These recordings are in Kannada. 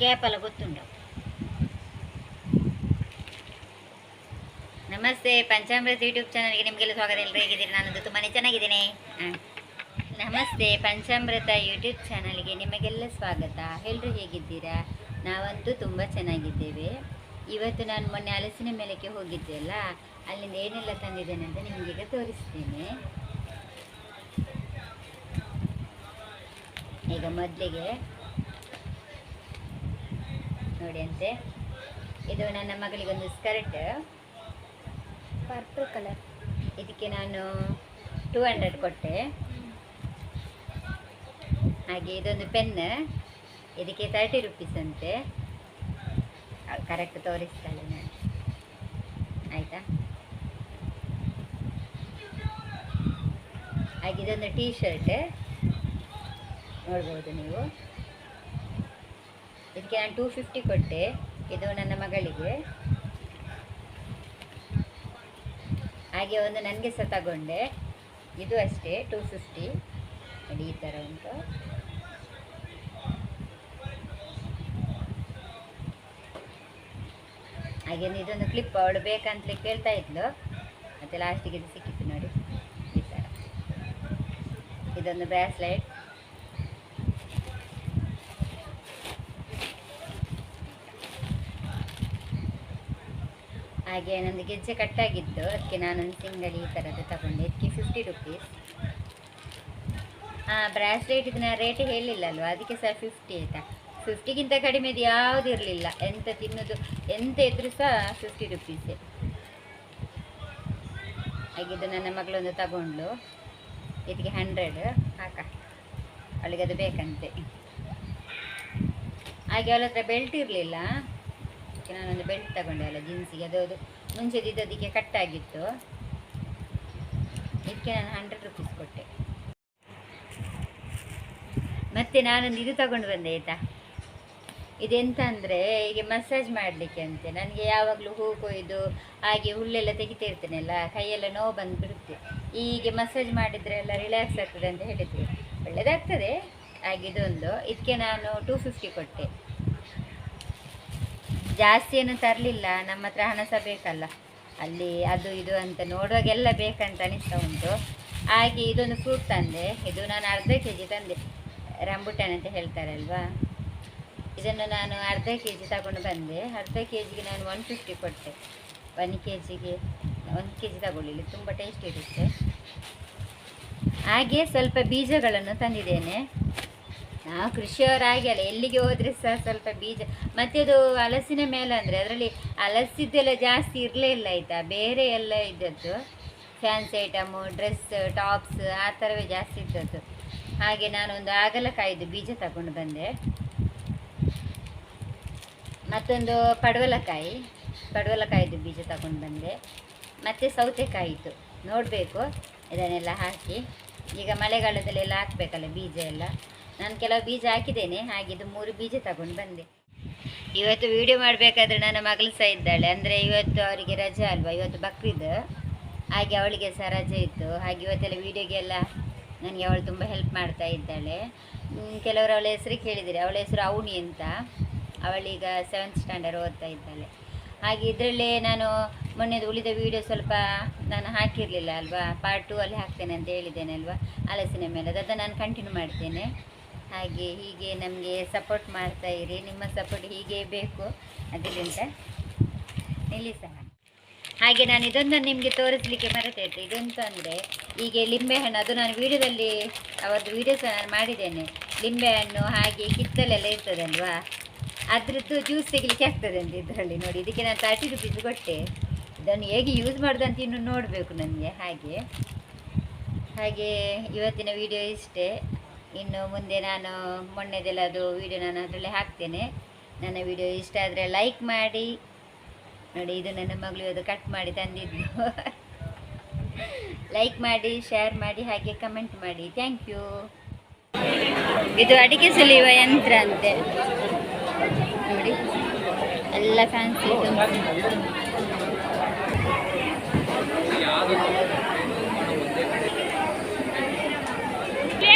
ಕ್ಯಾಪ್ ಎಲ್ಲ ಗೊತ್ತುಂಟು. ನಮಸ್ತೆ, ಪಂಚಾಮೃತ ಯೂಟ್ಯೂಬ್ ಚಾನಲ್ಗೆ ನಿಮಗೆಲ್ಲ ಸ್ವಾಗತ ಎಲ್ಲರೂ ಹೇಗಿದ್ದೀರಿ? ನಾನಂದು ತುಂಬಾ ಚೆನ್ನಾಗಿದ್ದೀನಿ. ನಮಸ್ತೆ, ಪಂಚಾಮೃತ ಯೂಟ್ಯೂಬ್ ಚಾನಲ್ಗೆ ನಿಮಗೆಲ್ಲ ಸ್ವಾಗತ. ಎಲ್ಲರೂ ಹೇಗಿದ್ದೀರಾ? ನಾವಂತೂ ತುಂಬ ಚೆನ್ನಾಗಿದ್ದೇವೆ. ಇವತ್ತು ನಾನು ಮೊನ್ನೆ ಹಲಸಿನ ಮೇಲಕ್ಕೆ ಹೋಗಿದ್ದೆ ಅಲ್ಲ? ಅಲ್ಲಿಂದ ಏನೆಲ್ಲ ತಂದಿದ್ದೇನೆ ಅಂತ ನಿಮಗೀಗ ತೋರಿಸ್ತೇನೆ. ಈಗ ಮೊದಲಿಗೆ ನೋಡಿ ಅಂತೆ. ಇದು ನನ್ನ ಮಗಳಿಗೊಂದು ಸ್ಕರ್ಟ್ ಪರ್ಪಲ್ ಕಲರ್ ಇದಕ್ಕೆ ನಾನು ಟೂ ಹಂಡ್ರೆಡ್ ಕೊಟ್ಟೆ. ಹಾಗೆ ಇದೊಂದು ಪೆನ್ ಇದಕ್ಕೆ ತರ್ಟಿ ರುಪೀಸ್ ಅಂತೆ. ಕರೆಕ್ಟ್ ತೋರಿಸ್ತಾಳೆ ನಾನು. ಆಯಿತಾ? ಹಾಗೆ ಇದೊಂದು ಟೀ ಶರ್ಟ್ ನೋಡ್ಬೋದು ನೀವು. ಇದಕ್ಕೆ ನಾನು ಟೂ ಫಿಫ್ಟಿ ಕೊಟ್ಟೆ. ಇದು ನನ್ನ ಮಗಳಿಗೆ. ಹಾಗೆ ಒಂದು ನನಗೆ ಸಹ ತಗೊಂಡೆ. ಇದು ಅಷ್ಟೇ ಟೂ ಫಿಫ್ಟಿ ನೋಡಿ, ಈ ಥರ ಉಂಟು. ಹಾಗೆ ಇದೊಂದು ಕ್ಲಿಪ್ ಅವಳು ಬೇಕಂತಲೇ ಕೇಳ್ತಾ ಇದ್ಲು. ಮತ್ತು ಲಾಸ್ಟಿಗೆ ಇದು ಸಿಕ್ಕಿತ್ತು ನೋಡಿ. ಈ ಥರ ಇದೊಂದು ಬ್ರಾಸ್ಲೈಟ್ ಹಾಗೆ ನಂದು ಗೆಜ್ಜೆ ಕಟ್ಟಾಗಿತ್ತು. ಅದಕ್ಕೆ ನಾನೊಂದು ಸಿಂಗಲ್ ಈ ಥರದ್ದು ತಗೊಂಡೆ. ಇದಕ್ಕೆ ಫಿಫ್ಟಿ ರುಪೀಸ್ ಹಾಂ ಬ್ರಾಸ್ಲೆಟ್ ಇದನ್ನ ರೇಟ್ ಹೇಳಿಲ್ಲ ಅಲ್ವಾ ಅದಕ್ಕೆ ಸಹ ಫಿಫ್ಟಿ ಆಯಿತಾ? ಫಿಫ್ಟಿಗಿಂತ ಕಡಿಮೆದು ಯಾವುದು ಇರಲಿಲ್ಲ. ಎಂತ ತಿನ್ನೋದು, ಎಂತ ಇದ್ರೂ ಸಹ ಫಿಫ್ಟಿ ರುಪೀಸೇ ಇದು ನನ್ನ ಮಗಳೊಂದು ತಗೊಂಡ್ಲು ಇದಕ್ಕೆ ಹಂಡ್ರೆಡ್ ಹಾಕ. ಅವಳಿಗೆ ಅದು ಬೇಕಂತೆ. ಹಾಗೆ ಅವಳ ಹತ್ರ ಬೆಲ್ಟ್ ಇರಲಿಲ್ಲ. ಅದಕ್ಕೆ ನಾನೊಂದು ಬೆಲ್ಟ್ ತಗೊಂಡೆ ಅಲ್ಲ ಜೀನ್ಸಿಗೆ. ಅದು ಮುಂಚೆದಿದ್ದು ಅದಕ್ಕೆ ಕಟ್ಟಾಗಿತ್ತು ಇದಕ್ಕೆ ನಾನು ಹಂಡ್ರೆಡ್ ರುಪೀಸ್ ಕೊಟ್ಟೆ. ಮತ್ತೆ ನಾನೊಂದು ಇದು ತಗೊಂಡು ಬಂದೆ ಆಯಿತಾ? ಇದೆಂತ ಅಂದರೆ ಹೀಗೆ ಮಸಾಜ್ ಮಾಡಲಿಕ್ಕೆ ಅಂತೆ. ನನಗೆ ಯಾವಾಗಲೂ ಹೂ ಕೊಯ್ದು, ಹಾಗೆ ಹುಲ್ಲೆಲ್ಲ ತೆಗಿತಾ ಇರ್ತೇನಲ್ಲ, ಕೈಯೆಲ್ಲ ನೋವು ಬಂದುಬಿಡುತ್ತೆ. ಹೀಗೆ ಮಸಾಜ್ ಮಾಡಿದರೆ ಎಲ್ಲ ರಿಲ್ಯಾಕ್ಸ್ ಆಗ್ತದೆ ಅಂತ ಹೇಳಿದ್ರು. ಒಳ್ಳೆಯದಾಗ್ತದೆ ಹಾಗೆ ಇದೊಂದು. ಇದಕ್ಕೆ ನಾನು ಟೂ ಫಿಫ್ಟಿ ಕೊಟ್ಟೆ. ಜಾಸ್ತಿ ಏನು ತರಲಿಲ್ಲ, ನಮ್ಮ ಹತ್ರ ಹಣ ಸಹ ಬೇಕಲ್ಲ. ಅಲ್ಲಿ ಅದು ಇದು ಅಂತ ನೋಡುವಾಗೆಲ್ಲ ಬೇಕಂತ ಅನಿಸ್ತಾ ಉಂಟು. ಹಾಗೆ ಇದೊಂದು ಫ್ರೂಟ್ ತಂದೆ. ಇದು ನಾನು ಅರ್ಧ ಕೆ ಜಿ ತಂದೆ. ರಂಬುಟಾನ್ ಅಂತ ಹೇಳ್ತಾರಲ್ವಾ? ಇದನ್ನು ನಾನು ಅರ್ಧ ಕೆ ಜಿ ತಗೊಂಡು ಬಂದೆ. ಅರ್ಧ ಕೆ ಜಿಗೆ ನಾನು ಒನ್ ಫಿಫ್ಟಿ ಕೊಟ್ಟೆ. ಒನ್ ಕೆ ಜಿಗೆ ಒಂದು ಕೆ ಜಿ ತಗೊಳ್ಳಿಲ್ಲ ತುಂಬ ಟೇಸ್ಟ್ ಇರುತ್ತೆ. ಹಾಗೆ ಸ್ವಲ್ಪ ಬೀಜಗಳನ್ನು ತಂದಿದ್ದೇನೆ. ನಾವು ಕೃಷಿಯವರಾಗಿ ಅಲ್ಲ ಎಲ್ಲಿಗೆ ಹೋದರೆ ಸಹ ಸ್ವಲ್ಪ ಬೀಜ. ಮತ್ತು ಅದು ಹಲಸಿನ ಮೇಲೆ ಅಂದರೆ ಅದರಲ್ಲಿ ಹಲಸಿದ್ದೆಲ್ಲ ಜಾಸ್ತಿ ಇರಲೇ ಇಲ್ಲ ಆಯಿತಾ? ಬೇರೆ ಎಲ್ಲ ಇದ್ದದ್ದು. ಫ್ಯಾನ್ಸಿ ಐಟಮು ಡ್ರೆಸ್ ಟಾಪ್ಸ್ ಆ ಥರವೇ ಜಾಸ್ತಿ ಇದ್ದದ್ದು. ಹಾಗೆ ನಾನೊಂದು ಆಗಲಕಾಯಿದು ಬೀಜ ತಗೊಂಡು ಬಂದೆ. ಮತ್ತೊಂದು ಪಡವಲಕಾಯಿ, ಪಡವಲಕಾಯಿದು ಬೀಜ ತಗೊಂಡು ಬಂದೆ. ಮತ್ತು ಇತ್ತು ನೋಡಬೇಕು. ಇದನ್ನೆಲ್ಲ ಹಾಕಿ. ಈಗ ಮಳೆಗಾಲದಲ್ಲೆಲ್ಲ ಹಾಕಬೇಕಲ್ಲ ಬೀಜ ಎಲ್ಲ? ನಾನು ಕೆಲವು ಬೀಜ ಹಾಕಿದ್ದೇನೆ, ಹಾಗೆ ಇದು ಮೂರು ಬೀಜ ತಗೊಂಡು ಬಂದೆ. ಇವತ್ತು ವಿಡಿಯೋ ಮಾಡಬೇಕಾದ್ರೆ ನನ್ನ ಮಗಳು ಸಹ ಇದ್ದಾಳೆ. ಅಂದರೆ ಇವತ್ತು ಅವರಿಗೆ ರಜೆ ಅಲ್ವಾ? ಇವತ್ತು ಬಕ್ರೀದ್. ಹಾಗೆ ಅವಳಿಗೆ ಸಹ ರಜೆ ಇತ್ತು. ಹಾಗೆ ಇವತ್ತೆಲ್ಲ ವೀಡಿಯೋಗೆಲ್ಲ ನನಗೆ ಅವಳು ತುಂಬ ಹೆಲ್ಪ್ ಮಾಡ್ತಾ ಇದ್ದಾಳೆ. ಕೆಲವರು ಅವಳ ಹೆಸರು ಕೇಳಿದರೆ. ಅವಳ ಹೆಸರು ಅವನಿ ಅಂತ. ಅವಳೀಗ ಸೆವೆಂತ್ ಸ್ಟ್ಯಾಂಡರ್ಡ್ ಓದ್ತಾ ಇದ್ದಾಳೆ. ಹಾಗೆ ಇದರಲ್ಲೇ ನಾನು ಮೊನ್ನೆದು ಉಳಿದ ವೀಡಿಯೋ ಸ್ವಲ್ಪ ನಾನು ಹಾಕಿರಲಿಲ್ಲ ಅಲ್ವಾ? ಪಾರ್ಟ್ ಟೂ ಅಲ್ಲಿ ಹಾಕ್ತೇನೆ ಅಂತ ಹೇಳಿದ್ದೇನೆ ಅಲ್ವಾ? ಹಲಸಿನ ಮೇಲೆ. ಅದನ್ನು ನಾನು ಕಂಟಿನ್ಯೂ ಮಾಡ್ತೇನೆ. ಹಾಗೆ ಹೀಗೆ ನಮಗೆ ಸಪೋರ್ಟ್ ಮಾಡ್ತಾ ಇರಿ. ನಿಮ್ಮ ಸಪೋರ್ಟ್ ಹೀಗೆ ಬೇಕು. ಅದರಿಂದ ನಿಲ್ಲಿ ಸಹ ಹಾಗೆ ನಾನು ಇದೊಂದನ್ನು ನಿಮಗೆ ತೋರಿಸಲಿಕ್ಕೆ ಮರೆತಾಯಿತು ಇದೊಂದು. ಅಂದರೆ ಹೀಗೆ ಲಿಂಬೆಹಣ್ಣು ಅದು ನಾನು ವೀಡಿಯೋದಲ್ಲಿ, ಅವರದ್ದು ವೀಡಿಯೋ ಸಹ ನಾನು ಮಾಡಿದ್ದೇನೆ. ಲಿಂಬೆಹಣ್ಣು ಹಾಗೆ ಕಿತ್ತಲೆಲ್ಲ ಇರ್ತದಲ್ವಾ? ಅದರದ್ದು ಜ್ಯೂಸ್ ತೆಗಿಲಿಕ್ಕೆ ಆಗ್ತದೆ ಅಂತ ಇದರಲ್ಲಿ ನೋಡಿ. ಇದಕ್ಕೆ ನಾನು ತರ್ಟಿ ರುಪೀಸ್ ಕೊಟ್ಟೆ. ಇದನ್ನು ಹೇಗೆ ಯೂಸ್ ಮಾಡೋದಂತ ಇನ್ನು ನೋಡಬೇಕು ನನಗೆ. ಹಾಗೆ ಹಾಗೆ ಇವತ್ತಿನ ವಿಡಿಯೋ ಇಷ್ಟೇ. ಇನ್ನು ಮುಂದೆ ನಾನು ಮೊನ್ನೆದೆಲ್ಲ ಅದು ವಿಡಿಯೋ ನಾನು ಅದರಲ್ಲಿ ಹಾಕ್ತೇನೆ. ನನ್ನ ವಿಡಿಯೋ ಇಷ್ಟ ಆದರೆ ಲೈಕ್ ಮಾಡಿ. ನೋಡಿ, ಇದು ನನ್ನ ಮಗಳು ಅದು ಕಟ್ ಮಾಡಿ ತಂದಿದ್ದು. ಲೈಕ್ ಮಾಡಿ ಶೇರ್ ಮಾಡಿ, ಹಾಗೆ ಕಮೆಂಟ್ ಮಾಡಿ. ಥ್ಯಾಂಕ್ ಯು ಇದು ಅಡಿಕೆ ಸುಲಿಯುವ ಯಂತ್ರ ಅಂತೆ. ನೋಡಿ, ಎಲ್ಲ ಫ್ಯಾನ್ಸಿ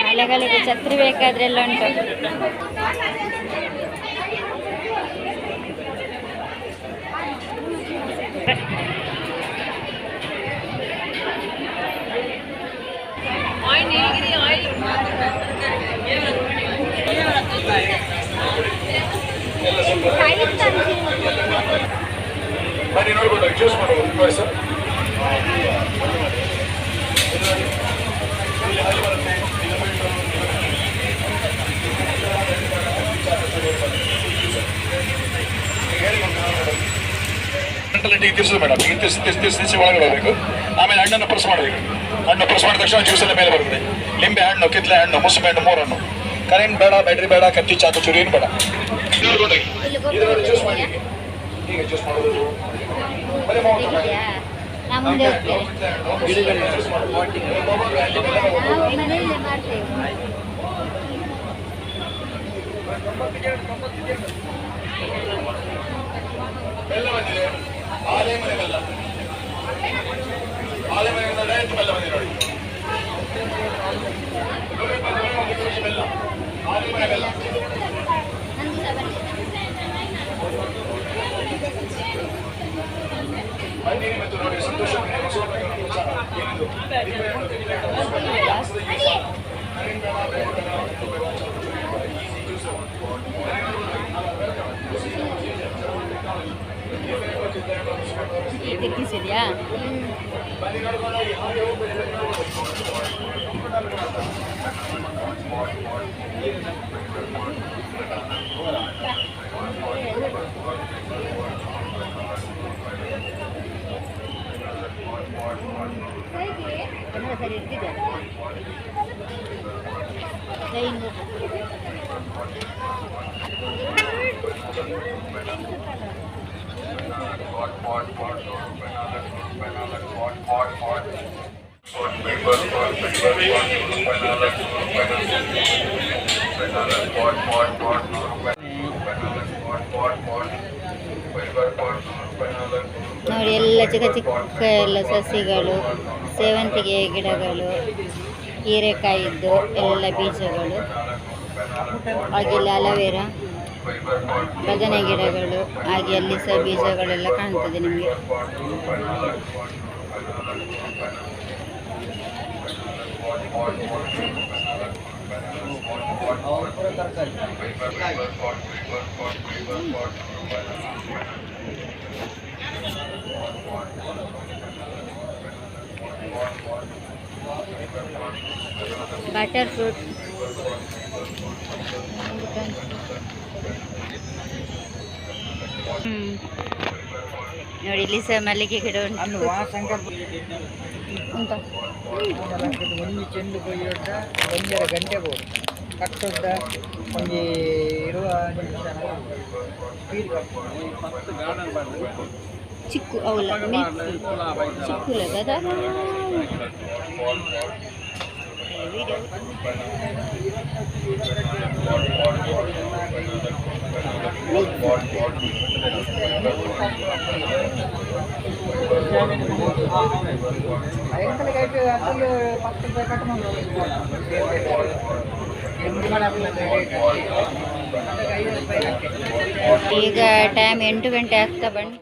ಮಳೆಗಳಿಗೆ ಛತ್ರಿ ಬೇಕಾದ್ರೆ ಎಲ್ಲ ಉಂಟು ಬನ್ನಿ ನೋಡ್ಬೋದು ಚೂಸ್ ಮಾಡ್ಬೋದು ಸರ್ ಸರ್ ಮೆಂಟಾಲಿಟಿ ತಿರ್ಸೋದು ಮೇಡಮ್. ಈಗ ತಿರ್ಸಿ ತಿರ್ಸಿ ಒಳಗಡೆ ಹೋಗ್ಬೇಕು. ಆಮೇಲೆ ಹಣ್ಣನ್ನು ಪ್ರೆಸ್ ಮಾಡಬೇಕು. ಹಣ್ಣು ಪ್ರೆಸ್ ಮಾಡಿದ ತಕ್ಷಣ ಜ್ಯೂಸ್ ಎಲ್ಲ ಮೇಲೆ ಬರ್ತದೆ ಲಿಂಬೆ ಹಣ್ಣು ಕಿತ್ಲೆ ಹಣ್ಣು ಮುಸುಂಬೆ ಹಣ್ಣು ಮೂರನ್ನು. ಕರೆಂಟ್ ಬೇಡ ಬ್ಯಾಟ್ರಿ ಬೇಡ ಕತ್ತಿ ಚಾಕು ಚೂರಿ ಏನು ಬೇಡ. ಇದರಲ್ಲಿ ಜ್ಯೂಸ್ ಈಗ ಜ್ಯೂಸ್ ಮಾಡೋದು? ಬರೀ ಮಾಡ್ತೇವೆ. ಬೆಲ್ಲ ಬಂದಿದೆ. ಆಲೆ ಮನೆ ಬೆಲ್ಲ ಆಲೆ ಮನೆ ಬೆಲ್ಲ ಡೈರೆಕ್ಟ್ ಬೆಲ್ಲ ಬಂದಿದೆ ನೋಡಿ ನೂರ ಇಪ್ಪತ್ತು ರೂಪಾಯಿ ಒಂದು ಕೆಜಿ ಬೆಲ್ಲ ಆಲೆ ಮನೆ ಬೆಲ್ಲ ನಂದು ಸಹ ಬನ್ನಿ ಬನ್ನಿರಿ ಮತ್ತು ನೋಡಿ ಸಂತೋಷ ಏನಿದು ತೆಗ್ಗಿಸಿದ್ಯಾ ಕನ್ನಡ ಸರಿ ಇರ್ತಿದೆ ಟ್ರೈನ್ ನೋಡಿ ಎಲ್ಲ ಚಿಕ್ಕ ಚಿಕ್ಕ ಎಲ್ಲ ಸಸಿಗಳು ಸೇವಂತಿಗೆ ಗಿಡಗಳು ಹೀರೆಕಾಯಿದ್ದು ಎಲ್ಲ ಬೀಜಗಳು ಹಾಗೆಲ್ಲ ಅಲವೇರಾ. ಬದನೆ ಗಿಡಗಳು ಹಾಗೆ ಅಲ್ಲಿ ಸಹ ಬೀಜಗಳೆಲ್ಲ ಕಾಣ್ತದೆ ನಿಮಗೆ. Fruit hmm. ನೋಡಿ ಇಲ್ಲಿ ಸಹ ಮಲ್ಲಿಗೆ ಗಿಡ ಉಂಟು. ಒಂದು ಚೆಂಡು ಕೊಯ್ಯೋಟ ಒಂದೆರಡು ಗಂಟೆ ಬೋದು ಕಟ್ಟೋದ ಒಂದು ಇರುವ ಚಿಕ್ಕು ಅವಲ ಚಿಕ್ಕುಲ కదా ಎಂಕಲಿಗೆ ಆಯ್ತು ಅಸಲು ಪತ್ತು ರೂಪಾಯಿ ಕಟ್ ಈಗ ಟೈಮ್ ಎಂಟು ಗಂಟೆ ಆಗ್ತಾ ಬಂದು